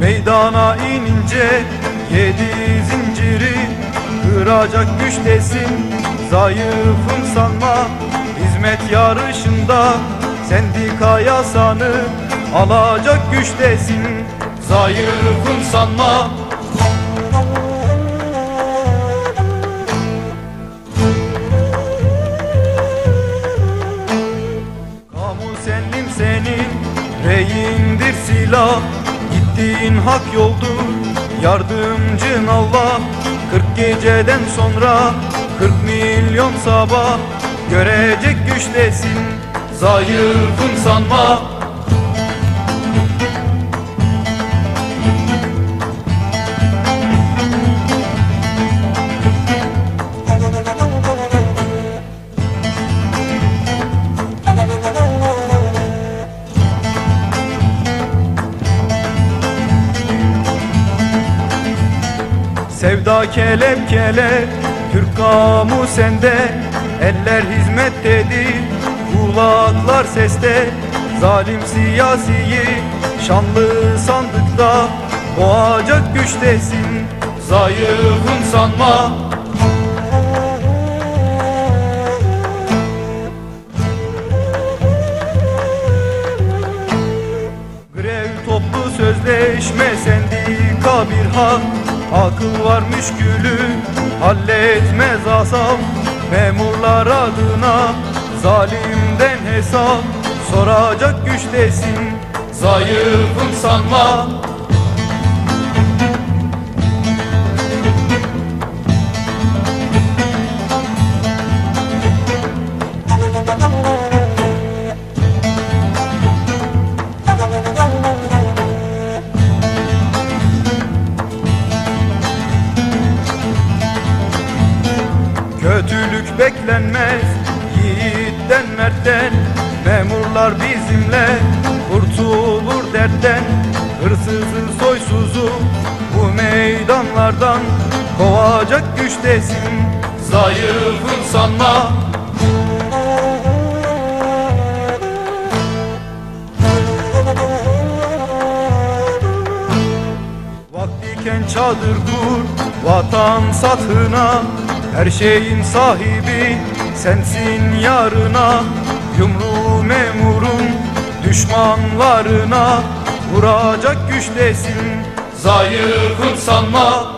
Meydana inince yedi zinciri Kıracak güçtesin zayıfım sanma. Hizmet yarışında sendika yasanı Alacak güçtesin zayıfım sanma. Kamu senlim senin reyindir silah. Gittiğin hak yoldur yardımcın Allah Kırk geceden sonra kırk milyon sabah Görecek güçtesin zayıfın sanma Sevda kelepçeler Türk kamu sende. Eller hizmettedir Kulaklar seste. Zalim siyasiyi Şanlı sandıkta Boğacak güçtesin. Zayıfın sanma. Grev toplu sözleşme sendika bir hak Akıl var müşkülü halletmez asam. Memurlar adına zalimden hesap. Soracak güçtesin zayıfım sanma. Kötülük beklenmez. Yiğitten mertten Memurlar bizimle. Kurtulur dertten Hırsızı soysuzu. Bu meydanlardan Kovacak güçtesin. Zayıfın sanma. Vaktiken çadır kur vatan satına Her şeyin sahibi sensin yarına Yumru memurun düşmanlarına Vuracak güçtesin. Zayıfın sanma